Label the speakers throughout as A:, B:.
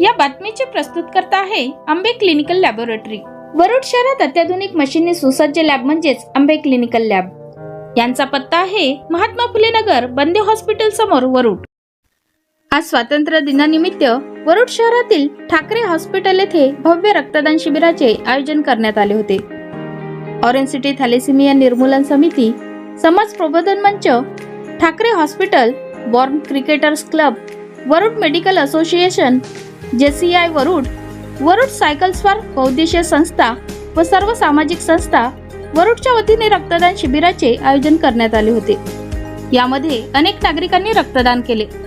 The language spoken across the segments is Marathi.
A: या बातमीचे प्रस्तुतकर्ता आहे आंबे क्लिनिकल लॅबोरेटरी. वरुड शहरात अत्याधुनिक मशीनने सुसज्ज लॅब म्हणजेच आंबे क्लिनिकल लॅब. यांचा पत्ता आहे महात्मा फुले नगर बंदे हॉस्पिटल समोर वरुड. आज स्वातंत्र्य दिनानिमित्त वरुड शहरातील ठाकरे हॉस्पिटल येथे भव्य रक्तदान शिबिराचे आयोजन करण्यात आले होते. ऑरेंज सिटी थॅलेसिमिया निर्मूलन समिती समाज प्रबोधन मंच Thackeray hospital born cricketers club Warud medical association JCI Warud Warud सायकल्सवर for बौद्धिशीय संस्था व सर्व सामाजिक संस्था वरुडच्या वतीने रक्तदान शिबिराचे आयोजन करण्यात आले होते. यामध्ये अनेक नागरिकांनी रक्तदान केले.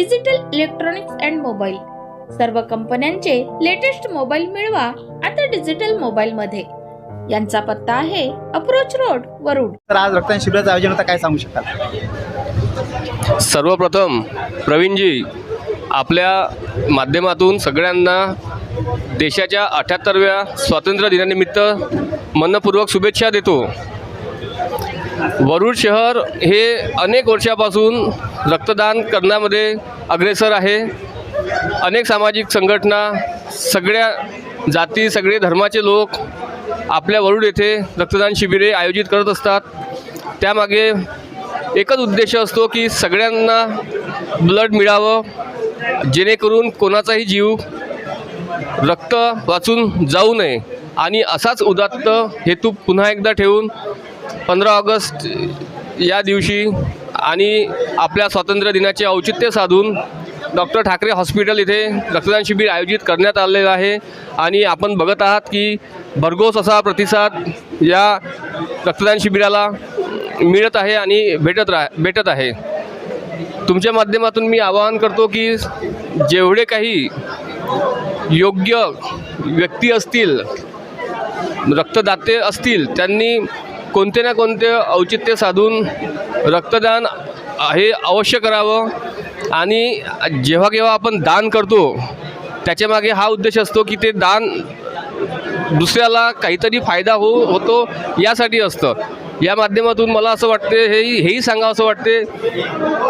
A: Digital electronics and mobile. सर्व कंपन्यांचे लेटेस्ट मोबाईल मिळवा आता डिजिटल मोबाईल मध्ये यांचा पत्ता आहे अप्रोच रोड वरुड.
B: तर आज रक्तदान शिबिराचं आयोजन होतं काय सांगू शकाल?
C: सर्वप्रथम प्रवीणजी आपल्या माध्यमातून सगळ्यांना देशाच्या अठ्याहत्तरव्या स्वातंत्र्य दिनानिमित्त मनपूर्वक शुभेच्छा देतो. वरुड शहर हे अनेक वर्षापासून रक्तदान करण्यामध्ये अग्रेसर आहे. अनेक सामाजिक संघटना सगळ्या जाती सगळे धर्माचे लोक आपल्या वरुड येथे रक्तदान शिबिरे आयोजित करत असतात. त्यामागे एकच उद्देश असतो की सगळ्यांना ब्लड मिळावं जेणेकरून कोणाचाही जीव रक्त वाचून जाऊ नये. आणि असाच उदात्त हेतू पुन्हा एकदा ठेवून पंधरा ऑगस्ट या दिवशी आणि आपल्या स्वातंत्र्य दिनाचे औचित्य साधून डॉक्टर ठाकरे हॉस्पिटल इथे रक्तदान शिबिर आयोजित करण्यात आलेलं आहे. आणि आपण बघत आहात की भरघोस असा प्रतिसाद या रक्तदान शिबिराला मिळत आहे आणि भेटत राह भेटत आहे. तुमच्या माध्यमातून मी आवाहन करतो की जेवढे काही योग्य व्यक्ती असतील रक्तदाते असतील त्यांनी कोणते ना कोणते औचित्य साधून रक्तदान हे अवश्य करावं. आणि जेव्हा केव्हा आपण दान करतो त्याच्यामागे हा उद्देश असतो की ते दान दुसऱ्याला काहीतरी फायदा हो होतो यासाठी असतं. या माध्यमातून मला असं वाटते हे हेही सांगावं असं वाटते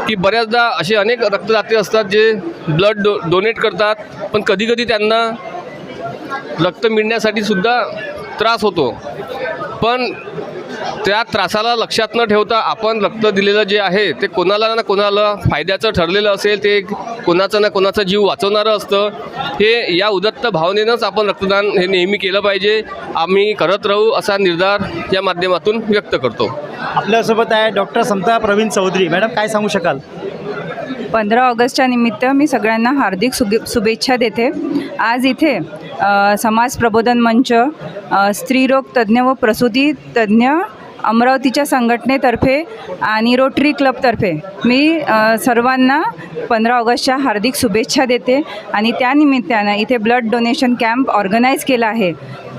C: की बऱ्याचदा असे अनेक रक्तदाते असतात जे ब्लड डो डोनेट करतात पण कधीकधी त्यांना रक्त मिळण्यासाठी सुद्धा त्रास होतो. पण त्या त्रासाला लक्षात न ठेवता आपण रक्त दिलेलं जे आहे ते कोणाला ना कोणाला फायद्याचं ठरलेलं असेल ते कोणाचं ना कोणाचा जीव वाचवणारं असतं. हे या उदत्त भावनेनंच आपण रक्तदान हे नेहमी केलं पाहिजे. आम्ही करत राहू असा निर्धार या माध्यमातून व्यक्त करतो.
B: आपल्यासोबत आहे डॉक्टर समता प्रवीण चौधरी. मॅडम काय सांगू शकाल?
D: पंधरा ऑगस्टच्या निमित्त मी सगळ्यांना हार्दिक शुभे शुभेच्छा देते. आज इथे समाज प्रबोधन मंच स्त्रीरोग तज्ज्ञ व प्रसूती तज्ज्ञ अमरावतीच्या संघटनेतर्फे आणि रोटरी क्लबतर्फे मी सर्वांना पंधरा ऑगस्टच्या हार्दिक शुभेच्छा देते आणि त्यानिमित्तानं इथे ब्लड डोनेशन कॅम्प ऑर्गनाईज केला आहे.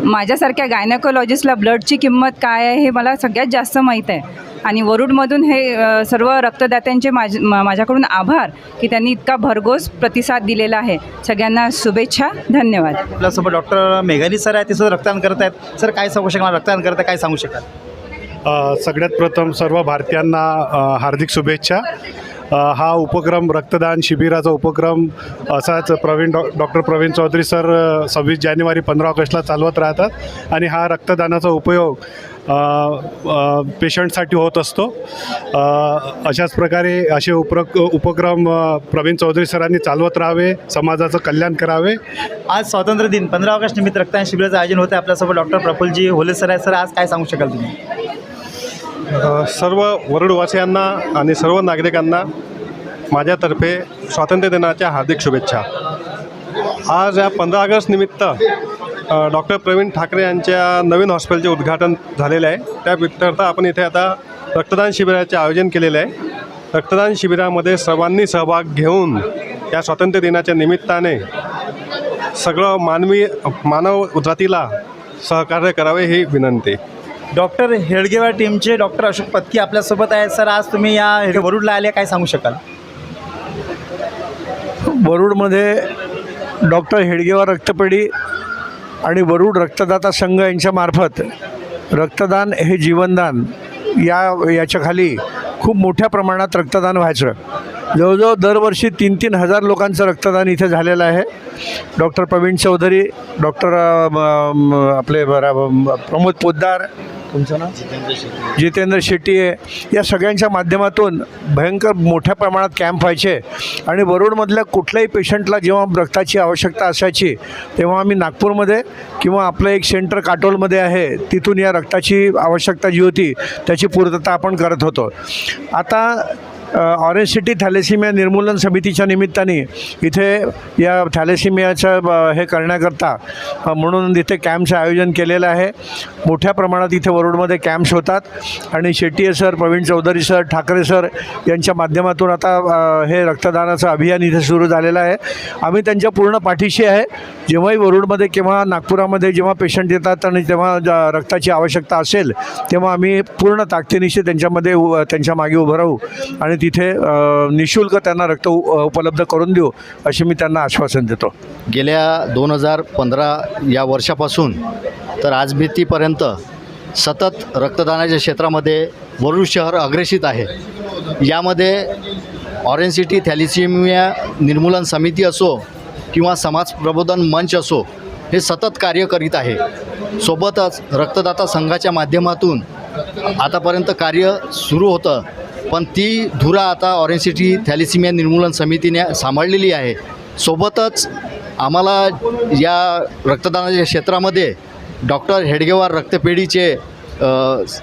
D: माझ्यासारख्या गायनॅकोलॉजिस्टला ब्लडची किंमत काय आहे हे मला सगळ्यात जास्त माहीत आहे. आणि वरुडमधून हे सर्व रक्तदात्यांचे माझ माझ्याकडून आभार की त्यांनी इतका भरघोस प्रतिसाद दिलेला आहे. सगळ्यांना शुभेच्छा धन्यवाद.
B: आपल्यासोबत डॉक्टर मेघानी सर आहे ते सुद्धा रक्तदान करत आहेत. सर काय सांगू शकाल? रक्तदान करत आहे काय सांगू शकाल?
E: सगळ्यात प्रथम सर्व भारतीयांना हार्दिक शुभेच्छा. हा उपक्रम रक्तदान शिबिराचा उपक्रम असाच प्रवीण डॉ डॉक्टर प्रवीण चौधरी सर सव्वीस जानेवारी पंधरा ऑगस्टला चालवत राहतात आणि हा रक्तदानाचा उपयोग पेशंटसाठी होत असतो. अशाच प्रकारे असे उप्र उपक्रम प्रवीण चौधरी सरांनी चालवत राहावे समाजाचं कल्याण करावे.
B: आज स्वातंत्र्य दिन पंधरा ऑगस्ट निमित्त रक्तदान शिबिराचं आयोजन होतं आपल्यासोबत डॉक्टर प्रफुलजी होले सर आहे सर आज काय सांगू शकाल तुम्ही?
F: सर्व वरुडवासियांना आणि सर्व नागरिकांना माझ्यातर्फे स्वातंत्र्य दिनाच्या हार्दिक शुभेच्छा. आज या पंधरा ऑगस्ट निमित्त डॉक्टर प्रवीण ठाकरे यांच्या नवीन हॉस्पिटलचे उद्घाटन झालेले आहे. त्या व्यतिरिक्त आपण इथे आता रक्तदान शिबिराचे आयोजन केलेले आहे. रक्तदान शिबिरामध्ये सर्वांनी सहभाग घेऊन या स्वातंत्र्य दिनाच्या निमित्ताने सगळं मानवी मानव जातीला सहकार्य करावे ही विनंती.
B: डॉक्टर हेडगेवा टीमचे डॉक्टर अशोक पत्की आपल्यासोबत आहेत. सर आज तुम्ही या हेड- वरुडला आले काय सांगू शकाल?
G: वरुडमध्ये डॉक्टर हेडगेवा रक्तपेढी आणि वरुड रक्तदाता संघ यांच्यामार्फत रक्तदान हे जीवनदान या याच्याखाली खूप मोठ्या प्रमाणात रक्तदान व्हायचं. जवळजवळ दरवर्षी तीन तीन हजार लोकांचं रक्तदान इथे झालेलं आहे. डॉक्टर प्रवीण चौधरी डॉक्टर आपले बरा- प्रमोद पोद्दार तुमचं नाव? जितेंद्र शेट्टी. आहे. या सगळ्यांच्या माध्यमातून भयंकर मोठ्या प्रमाणात कॅम्प व्हायचे. आणि वरुडमधल्या कुठल्याही पेशंटला जेव्हा रक्ताची आवश्यकता असायची तेव्हा आम्ही नागपूरमध्ये किंवा आपलं एक सेंटर काटोलमध्ये आहे. तिथून या रक्ताची आवश्यकता जी होती त्याची पूर्तता आपण करत होतो. आता ऑरेंज सिटी थॅलेसिमिया निर्मूलन समितीच्या निमित्ताने इथे या थॅलेसिमियाचं हे करण्याकरता म्हणून इथे कॅम्पचं आयोजन केलेलं आहे. मोठ्या प्रमाणात इथे वरुडमध्ये कॅम्प्स होतात. आणि Shetty sir Praveen Chaudhari sir Thackeray sir यांच्या माध्यमातून आता हे रक्तदानाचं अभियान इथे सुरू झालेलं आहे. आम्ही त्यांच्या पूर्ण पाठीशी आहे. जेव्हाही वरुडमध्ये किंवा नागपुरामध्ये जेव्हा पेशंट येतात आणि तेव्हा ज- रक्ताची आवश्यकता असेल तेव्हा आम्ही पूर्ण ताकदीनिशी त्यांच्यामध्ये उ- त्यांच्या मागे उभं राहू आणि तिथे निशुल्क त्यांना रक्त उ- उपलब्ध करून देऊ अशी मी त्यांना आश्वासन देतो.
H: गेल्या दोन हजार पंधरा या वर्षापासून तर आज भीतीपर्यंत सतत रक्तदानाच्या क्षेत्रामध्ये वरुड शहर अग्रेसित आहे. यामध्ये ऑरेंज सिटी थॅलिसिमिया निर्मूलन समिती असो किंवा समाज प्रबोधन मंच असो हे सतत कार्य करीत आहे. सोबतच रक्तदाता संघाच्या माध्यमातून आतापर्यंत कार्य सुरू होतं. पण ती धुरा आता ऑरेंज सिटी थॅलिसिमिया निर्मूलन समितीने सांभाळलेली आहे. सोबतच आम्हाला या रक्तदानाच्या क्षेत्रामध्ये डॉक्टर हेडगेवार रक्तपेढीचे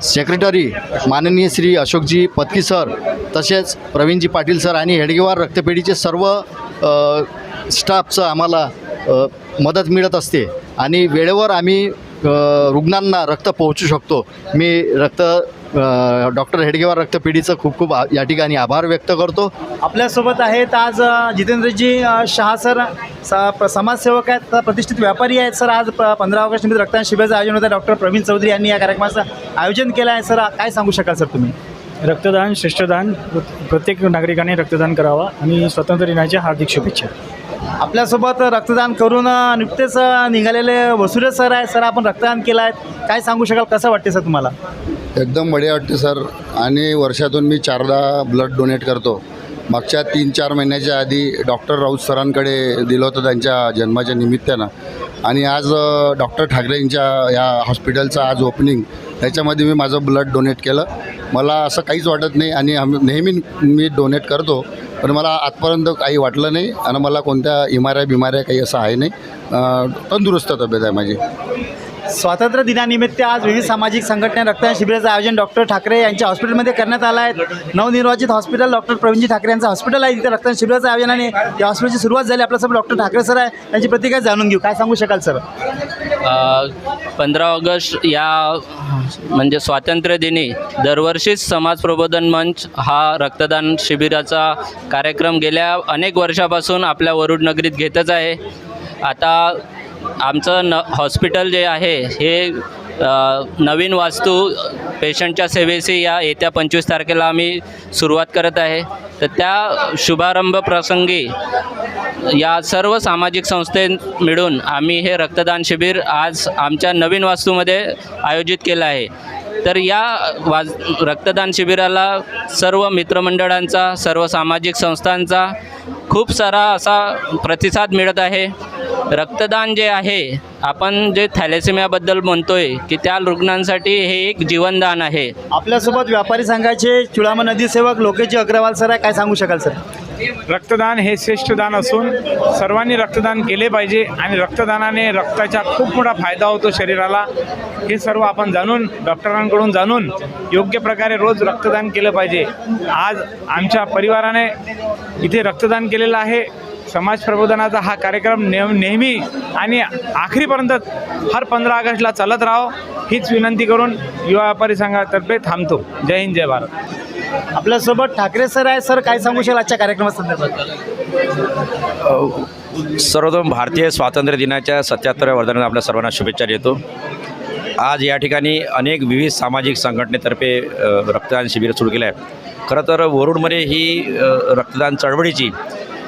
H: सेक्रेटरी माननीय श्री अशोकजी पत्की सर तसेच प्रवीणजी पाटील सर आणि हेडगेवार रक्तपेढीचे सर्व स्टाफचं आम्हाला मदत मिळत असते. आणि वेळेवर आम्ही रुग्णांना रक्त पोहोचू शकतो. मी रक्त डॉक्टर हेडगेवार रक्तपेढीचं खूप खूप आ- या ठिकाणी आभार व्यक्त करतो.
B: आपल्यासोबत आहेत आज जितेंद्रजी शहा सर. स- प- समाजसेवक आहेत तर प्रतिष्ठित व्यापारी आहेत सर. आज प- पंधरा ऑगस्ट निमित्त रक्तदान शिबिराचं आयोजन होतं. डॉक्टर प्रवीण चौधरी यांनी या कार्यक्रमाचं आयोजन केलं आहे. सर काय सांगू शकाल सर तुम्ही?
I: रक्तदान श्रेष्ठदान प्रत- प्रत्येक नागरिकाने रक्तदान करावा आणि स्वातंत्र्य दिनाच्या हार्दिक शुभेच्छा.
B: आपल्यासोबत रक्तदान करून नुकतेच निघालेले वसुरे सर आहे सर आपण रक्तदान केलं आहे. काय सांगू शकाल? कसं वाटते सर तुम्हाला?
J: एकदम बढिया वाटते सर. आणि वर्षातून मी चारदा ब्लड डोनेट करतो. मागच्या तीन चार महिन्याच्या आधी डॉक्टर राऊत सरांकडे दिलं होतं त्यांच्या जन्माच्या निमित्तानं. आणि आज डॉक्टर ठाकरे यांच्या या हॉस्पिटलचं आज ओपनिंग. त्याच्यामध्ये मी माझं ब्लड डोनेट केलं. मला असं काहीच वाटत नाही आणि आम्ही नेहमी मी डोनेट करतो पण मला आजपर्यंत काही वाटलं नाही आणि मला कोणत्या इमाऱ्या बिमाऱ्या काही असं आहे नाही. तंदुरुस्त तब्येत आहे माझी.
B: स्वातंत्र्य दिनानिमित्त आज विविध सामाजिक संघटना रक्तदान शिबिराचं आयोजन डॉक्टर ठाकरे यांच्या हॉस्पिटलमध्ये करण्यात आलं आहे. नवनिर्वाचित हॉस्पिटल डॉक्टर प्रवीणजी ठाकरे यांचं हॉस्पिटल आहे. तिथे रक्तदान शिबिराचं आयोजन आणि या हॉस्पिटलची सुरुवात झाली. आपल्यासोबत डॉक्टर ठाकरे सर आहे. त्यांची प्रतिक्रिया जाणून घेऊ. काय सांगू शकाल सर
K: पंधरा ऑगस्ट या म्हणजे स्वातंत्र्यदिनी दरवर्षीच समाज प्रबोधन मंच हा रक्तदान शिबिराचा कार्यक्रम गेल्या अनेक वर्षापासून आपल्या वरुड नगरीत घेतच आहे. आता आमचं न हॉस्पिटल जे आहे हे नवीन वास्तू पेशंटच्या सेवेशी या येत्या पंचवीस तारखेला आम्ही सुरुवात करत आहे. तर त्या शुभारंभ प्रसंगी या सर्व सामाजिक संस्थे मिळून आम्ही हे रक्तदान शिबिर आज आमच्या नवीन वास्तूमध्ये आयोजित केलं आहे. तर या वाज रक्तदान शिबिराला सर्व मित्रमंडळांचा सर्व सामाजिक संस्थांचा खूप सारा असा प्रतिसाद मिळत आहे. रक्तदान जे आहे आपण जे थॅलेसेमियाबद्दल म्हणतोय की त्या रुग्णांसाठी हे एक जीवनदान आहे.
B: आपल्यासोबत व्यापारी संघाचे चुळामा नदी सेवक लोकेश अग्रवाल सर आहे काय सांगू शकाल सर?
I: रक्तदान हे श्रेष्ठ दान असून सर्वांनी रक्तदान केले पाहिजे आणि रक्तदानाने रक्ताचा खूप मोठा फायदा होतो शरीराला. हे सर्व आपण जाणून डॉक्टरांकडून जाणून योग्य प्रकारे रोज रक्तदान केलं पाहिजे. आज आमच्या परिवाराने इथे रक्तदान केलेलं आहे. समाज प्रबोधनाचा हा कार्यक्रम नेह नेहमी आणि आखरीपर्यंत हर पंधरा ऑगस्टला चालत राहो. हीच विनंती करून युवा व्यापारी संघातर्फे थांबतो. जय हिंद जय भारत.
B: आपल्यासोबत ठाकरे सर आहे सर काय सांगू शकाल आजच्या कार्यक्रमासंदर्भात
L: सर्वप्रथम भारतीय स्वातंत्र्य दिनाच्या सत्याहत्तराव्या वर्धाने आपल्या सर्वांना शुभेच्छा देतो. आज या ठिकाणी अनेक विविध सामाजिक संघटनेतर्फे रक्तदान शिबिर सुरू केलं आहे. खरं तर वरुडमध्ये ही रक्तदान चळवळीची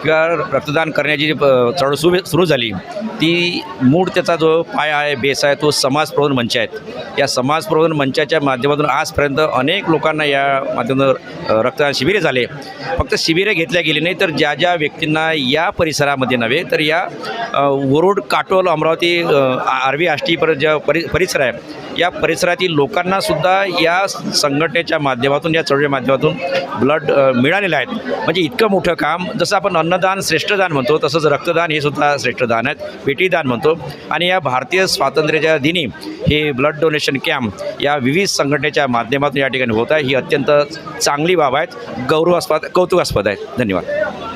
L: किंवा रक्तदान करण्याची जी प- चळवळ सुरू सुरू झाली ती मूळ त्याचा जो पाय आहे बेस आहे तो समाज प्रबोधन मंच आहेत. या समाज प्रबोधन मंचाच्या माध्यमातून आजपर्यंत अनेक लोकांना या माध्यमातून रक्तदान शिबिरे झाले. फक्त शिबिरे घेतल्या गेली नाही तर ज्या ज्या व्यक्तींना या परिसरामध्ये नव्हे तर या वरुड काटोल अमरावती आरवी आष्टीपर्यंत ज्या परि परिसर आहे या परिसरातील लोकांनासुद्धा या संघटनेच्या माध्यमातून या चळवळीच्या माध्यमातून ब्लड मिळालेलं आहेत म्हणजे इतकं मोठं काम जसं आपण अन्नदान श्रेष्ठदान म्हणतो तसंच रक्तदान हे सुद्धा श्रेष्ठदान आहेत पेटीदान म्हणतो. आणि या भारतीय स्वातंत्र्याच्या दिनी हे ब्लड डोनेशन कॅम्प या विविध संघटनेच्या माध्यमातून या ठिकाणी होत आहे. ही अत्यंत चांगली बाब आहेत गौरवास्पद कौतुकास्पद आहेत. धन्यवाद.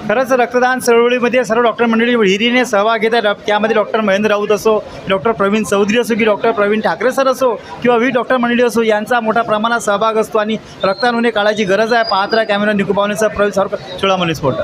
M: खरंच रक्तदान चळवळीमध्ये सर्व डॉक्टर मंडळी हिरीने सहभाग घेत आहेत त्यामध्ये डॉक्टर महेंद्र राऊत असो डॉक्टर प्रवीण चौधरी असो की डॉक्टर प्रवीण ठाकरे सर असो किंवा वी डॉक्टर मंडळी असो यांचा मोठ्या प्रमाणात सहभाग असतो आणि रक्तदान होणे काळाची गरज आहे. पाहत राहा कॅमेरा निकुपावणेचा प्रवेश सारखा चोळामणी स्फोट